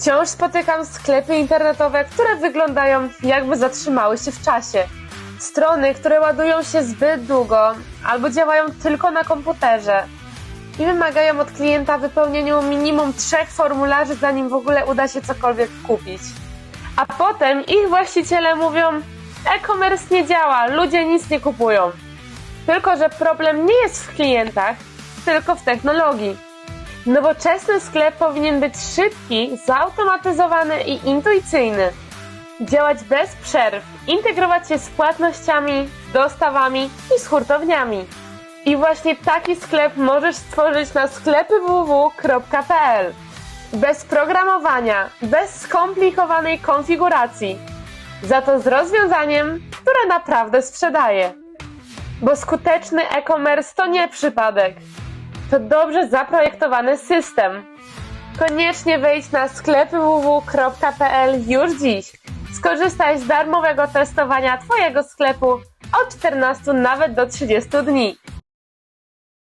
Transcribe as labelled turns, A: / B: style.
A: Wciąż spotykam sklepy internetowe, które wyglądają jakby zatrzymały się w czasie. Strony, które ładują się zbyt długo albo działają tylko na komputerze i wymagają od klienta wypełnienia minimum trzech formularzy, zanim w ogóle uda się cokolwiek kupić. A potem ich właściciele mówią: e-commerce nie działa, ludzie nic nie kupują. Tylko, że problem nie jest w klientach, tylko w technologii. Nowoczesny sklep powinien być szybki, zautomatyzowany i intuicyjny. Działać bez przerw, integrować się z płatnościami, dostawami i z hurtowniami. I właśnie taki sklep możesz stworzyć na sklepy www.pl. Bez programowania, bez skomplikowanej konfiguracji. Za to z rozwiązaniem, które naprawdę sprzedaje. Bo skuteczny e-commerce to nie przypadek. To dobrze zaprojektowany system. Koniecznie wejdź na sklepy www.pl już dziś. Skorzystaj z darmowego testowania Twojego sklepu od 14 nawet do 30 dni.